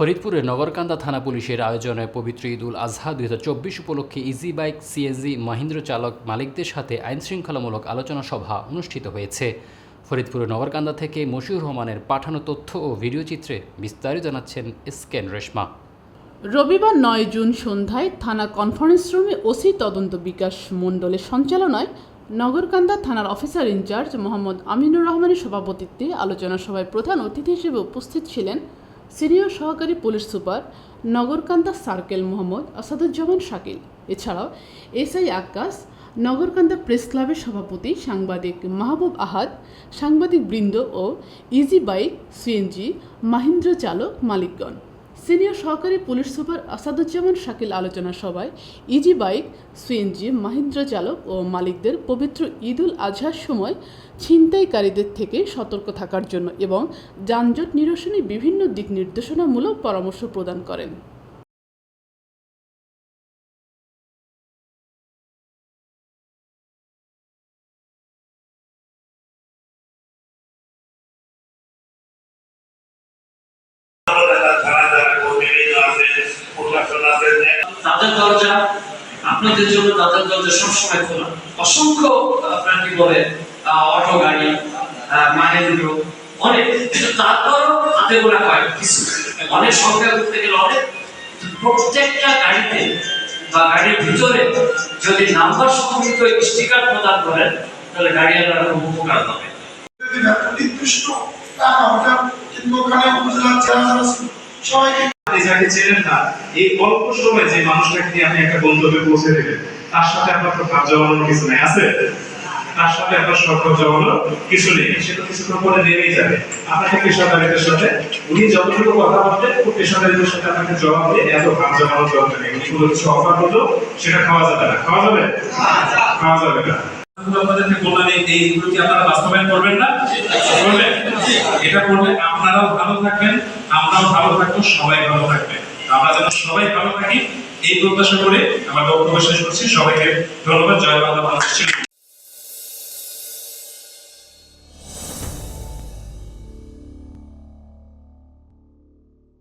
ফরিদপুরের নগরকান্দা থানা পুলিশের আয়োজনে পবিত্র ঈদুল আজহা দুই হাজার চব্বিশ উপলক্ষে ইজি বাইক, সিএনজি, মাহিন্দ্র চালক মালিকদের সাথে আইনশৃঙ্খলামূলক আলোচনা সভা অনুষ্ঠিত হয়েছে। ফরিদপুরের নগরকান্দা থেকে মশিউর রহমানের পাঠানো তথ্য ও ভিডিও চিত্রে বিস্তারিত জানাচ্ছেন স্ক্যান রেশমা। রবিবার নয় জুন সন্ধ্যায় থানা কনফারেন্স রুমে ওসি তদন্ত বিকাশ মণ্ডলের সঞ্চালনায় নগরকান্দা থানার অফিসার ইনচার্জ মোহাম্মদ আমিনুর রহমানের সভাপতিত্বে আলোচনা সভায় প্রধান অতিথি হিসেবে উপস্থিত ছিলেন সিনিয়র সহকারী police super Nagarkanda circle Mohammad Asaduzzaman Shakil. এছাড়াও এসআই আক্কাস নগরকান্দা প্রেস ক্লাবের সভাপতি সাংবাদিক মাহবুব আহাদ, সাংবাদিক বৃন্দ ও ইজি বাইক সিএনজি মাহিন্দ্র চালক মালিকগণ। সিনিয়র সহকারী পুলিশ সুপার আসাদুজ্জামান শাকিল আলোচনা সভায় ইজি বাইক সিএনজি মাহিন্দ্র চালক ও মালিকদের পবিত্র ঈদুল আজহার সময় ছিনতাইকারীদের থেকে সতর্ক থাকার জন্য এবং যানজট নিরসনে বিভিন্ন দিক নির্দেশনামূলক পরামর্শ প্রদান করেন। আপনাদের জন্য দরজা সবসময় খোলা। অসংখ্য আপনার বলে অটো গাড়ি অনেক। কিন্তু তারপরও হাতে হয় কিছু। অনেক সংখ্যা করতে গেলে অনেক প্রত্যেকটা গাড়িতে বা গাড়ির ভিতরে যদি নাম্বার সম্পর্কিত স্টিকার প্রদান করেন, তাহলে গাড়ি আলাদা খুব উপকার হবে নির্দিষ্ট টাকা ওটা কিন্তু ওখানে সবাইকে আপনি যাকে চেনেন না, এই অল্প সময় যে মানুষটাকে নিয়ে আপনি একটা গন্তব্যে পৌঁছে দেবেন, তার সাথে আপনার তো ভাব জমানোর কিছু নেই, আছে? তার সাথে আপনার সরকার জমানোর কিছু নেই সেটা কিছুক্ষণ পরে নেমেই যাবে। আপনাকে পেশাদারিদের সাথে, উনি যতটুকু কথা বলবেন খুব পেশাদারিদের সাথে আপনাকে জবাব দিয়ে এত ভাব জমানোর দরকার নেই। উনি কোনো কিছু অফার করল সেটা খাওয়া যাবে না। খাওয়া যাবে? খাওয়া যাবে না। আপনাদেরকে বললাম, এই এইগুলো কি আপনারা বাস্তবায়ন করবেন না? করবেন? এটা করলে আপনারাও ভালো থাকবেন, আমরাও ভালো থাকব, সবাই ভালো থাকবে। আমরা যেন সবাই ভালো থাকি, এই প্রত্যাশা করে আমার বক্তব্য শেষ করছি। সবাইকে ধন্যবাদ, জয় বাংলা বাংলাদেশ